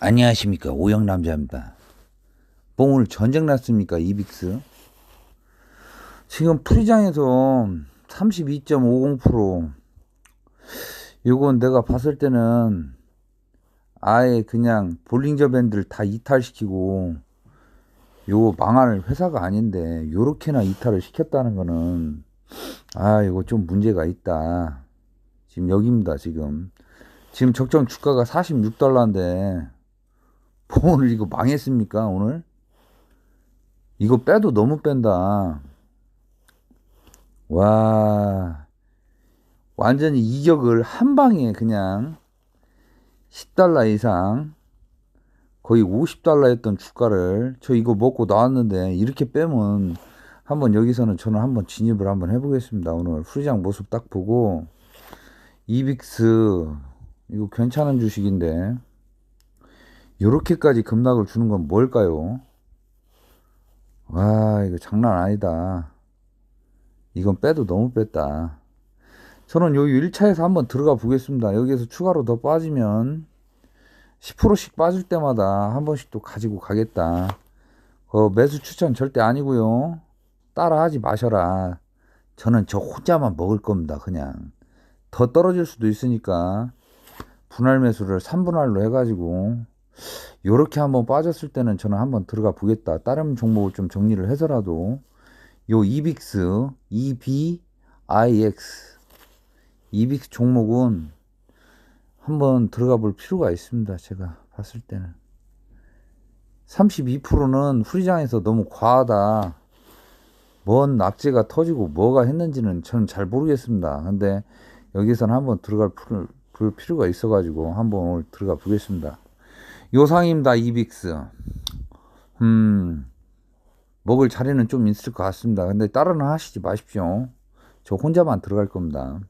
안녕하십니까 오영 남자입니다. 뭐 오늘 전쟁 났습니까 이빅스? 지금 프리장에서 32.50% 요건 내가 봤을 때는 아예 그냥 볼링저 밴드를 다 이탈시키고 요거 망할 회사가 아닌데 요렇게나 이탈을 시켰다는 거는 아 이거 좀 문제가 있다. 지금 여기입니다 지금 지금 적정 주가가 46달러인데 뭐 오늘 이거 망했습니까 오늘? 이거 빼도 너무 뺀다. 와 완전히 이격을 한 방에 그냥 10달러 이상 거의 50달러였던 주가를 저 이거 먹고 나왔는데 이렇게 빼면 한번 여기서는 저는 한번 진입을 한번 해보겠습니다. 오늘 후리장 모습 딱 보고 이빅스 이거 괜찮은 주식인데 요렇게까지 급락을 주는 건 뭘까요? 와 이거 장난 아니다. 이건 빼도 너무 뺐다. 저는 요 1차에서 한번 들어가 보겠습니다. 여기에서 추가로 더 빠지면 10%씩 빠질 때마다 한 번씩 또 가지고 가겠다. 그 매수 추천 절대 아니고요. 따라 하지 마셔라. 저는 저 혼자만 먹을 겁니다. 그냥 더 떨어질 수도 있으니까 분할 매수를 3분할로 해가지고 요렇게 한번 빠졌을 때는 저는 한번 들어가 보겠다. 다른 종목을 좀 정리를 해서라도 요 이빅스 EBIX 이빅스 종목은 한번 들어가 볼 필요가 있습니다. 제가 봤을 때는 32%는 후리장에서 너무 과하다. 뭔 악재가 터지고 뭐가 했는지는 저는 잘 모르겠습니다. 근데 여기서는 한번 들어갈 필요가 있어가지고 한번 오늘 들어가 보겠습니다. 요상입니다. 이빅스. 음, 먹을 자리는 좀 있을 것 같습니다. 근데 다른 하시지 마십시오. 저 혼자만 들어갈 겁니다.